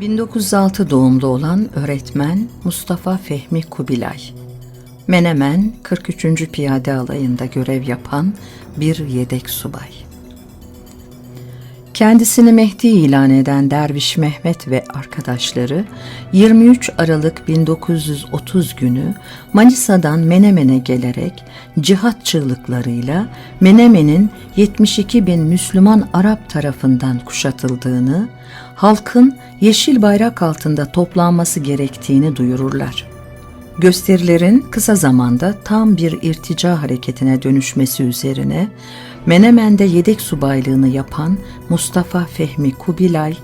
1906 doğumlu olan öğretmen Mustafa Fehmi Kubilay. Menemen 43. Piyade Alayı'nda görev yapan bir yedek subay. Kendisini Mehdi ilan eden Derviş Mehmet ve arkadaşları 23 Aralık 1930 günü Manisa'dan Menemen'e gelerek cihat çığlıklarıyla Menemen'in 72 bin Müslüman Arap tarafından kuşatıldığını, halkın yeşil bayrak altında toplanması gerektiğini duyururlar. Gösterilerin kısa zamanda tam bir irtica hareketine dönüşmesi üzerine Menemen'de yedek subaylığını yapan Mustafa Fehmi Kubilay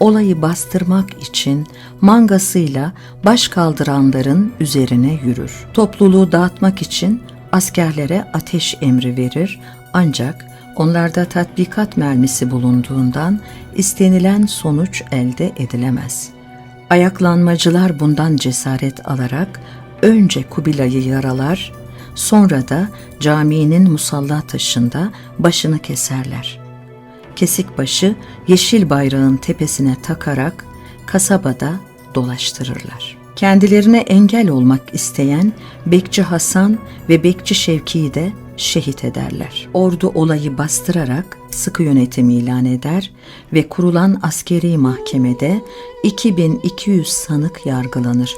olayı bastırmak için mangasıyla baş kaldıranların üzerine yürür. Topluluğu dağıtmak için askerlere ateş emri verir ancak onlarda tatbikat mermisi bulunduğundan istenilen sonuç elde edilemez. Ayaklanmacılar bundan cesaret alarak önce Kubilay'ı yaralar, sonra da caminin musalla taşında başını keserler. Kesik başı yeşil bayrağın tepesine takarak kasabada dolaştırırlar. Kendilerine engel olmak isteyen Bekçi Hasan ve Bekçi Şevki'yi de şehit ederler. Ordu olayı bastırarak sıkı yönetim ilan eder ve kurulan askeri mahkemede 2200 sanık yargılanır.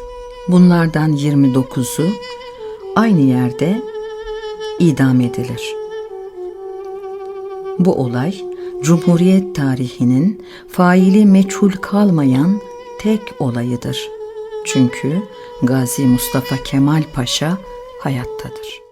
Bunlardan 29'u aynı yerde idam edilir. Bu olay Cumhuriyet tarihinin faili meçhul kalmayan tek olayıdır. Çünkü Gazi Mustafa Kemal Paşa hayattadır.